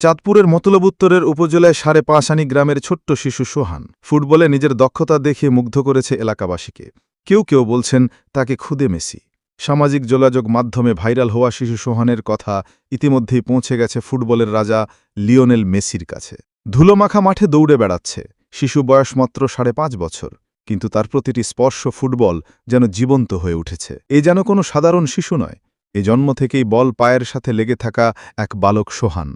চাঁদপুরের মতলব উত্তরের উপজেলায় সাড়ে পাঁচ আনি গ্রামের ছোট্ট শিশু সোহান ফুটবলে নিজের দক্ষতা দেখিয়ে মুগ্ধ করেছে এলাকাবাসীকে। কেউ কেউ বলছেন, তাকে খুদে মেসি। সামাজিক যোগাযোগ মাধ্যমে ভাইরাল হওয়া শিশু সোহানের কথা ইতিমধ্যেই পৌঁছে গেছে ফুটবলের রাজা লিওনেল মেসির কাছে। ধুলোমাখা মাঠে দৌড়ে বেড়াচ্ছে। শিশু বয়স মাত্র সাড়ে পাঁচ বছর। কিন্তু তার প্রতিটি স্পর্শ ফুটবল যেন জীবন্ত হয়ে উঠেছে। এ যেন কোনো সাধারণ শিশু নয়। এ জন্ম থেকেই বল পায়ের সাথে লেগে থাকা এক বালক সোহান।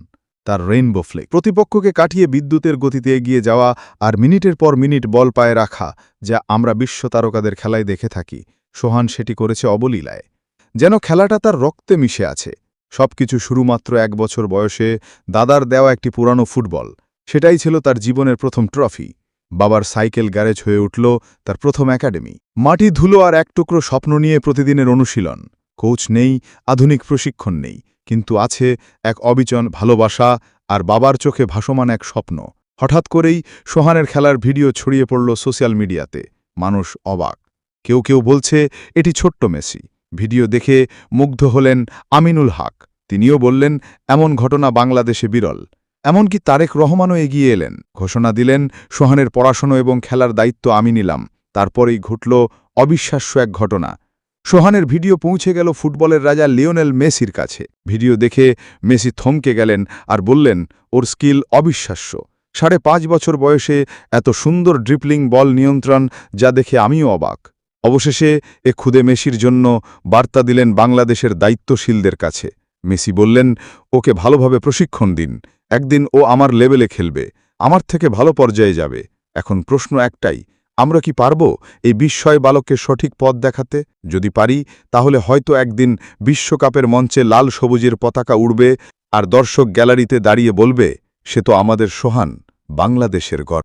তার রেইনবো ফ্লেক। প্রতিপক্ষকে কাটিয়ে বিদ্যুতের গতিতে এগিয়ে যাওয়া আর মিনিটের পর মিনিট বল পায়ে রাখা, যা আমরা বিশ্ব তারকাদের খেলায় দেখে থাকি, সোহান সেটি করেছে অবলীলায়। যেন খেলাটা তার রক্তে মিশে আছে। সবকিছু শুরুমাত্র এক বছর বয়সে দাদার দেওয়া একটি পুরানো ফুটবল। সেটাই ছিল তার জীবনের প্রথম ট্রফি। বাবার সাইকেল গ্যারেজ হয়ে উঠল তার প্রথম একাডেমি। মাটি ধুলো আর এক টুকরো স্বপ্ন নিয়ে প্রতিদিনের অনুশীলন। কোচ নেই, আধুনিক প্রশিক্ষণ নেই। কিন্তু আছে এক অবিচন ভালোবাসা আর বাবার চোখে ভাসমান এক স্বপ্ন। হঠাৎ করেই সোহানের খেলার ভিডিও ছড়িয়ে পড়ল সোশ্যাল মিডিয়াতে। মানুষ অবাক। কেউ কেউ বলছে, এটি ছোট্ট মেসি। ভিডিও দেখে মুগ্ধ হলেন আমিনুল হক। তিনিও বললেন, এমন ঘটনা বাংলাদেশে বিরল। এমনকি তারেক রহমানও এগিয়ে এলেন। ঘোষণা দিলেন, সোহানের পড়াশোনা এবং খেলার দায়িত্ব আমি নিলাম। তারপরেই ঘটল অবিশ্বাস্য এক ঘটনা। সোহানের ভিডিও পৌঁছে গেল ফুটবলের রাজা লিওনেল মেসির কাছে। ভিডিও দেখে মেসি থমকে গেলেন আর বললেন, ওর স্কিল অবিশ্বাস্য। সাড়ে পাঁচ বছর বয়সে এত সুন্দর ড্রিপলিং বল নিয়ন্ত্রণ যা দেখে আমিও অবাক। অবশেষে এ খুদে মেসির জন্য বার্তা দিলেন বাংলাদেশের দায়িত্বশীলদের কাছে। মেসি বললেন, ওকে ভালোভাবে প্রশিক্ষণ দিন। একদিন ও আমার লেভেলে খেলবে। আমার থেকে ভালো পর্যায়ে যাবে। এখন প্রশ্ন একটাই আমরা কি পারব এই বিস্ময় বালককে সঠিক পথ দেখাতে? যদি পারি, তাহলে হয়তো একদিন বিশ্বকাপের মঞ্চে লাল সবুজের পতাকা উড়বে আর দর্শক গ্যালারিতে দাঁড়িয়ে বলবে, সে তো আমাদের সোহান, বাংলাদেশের গড়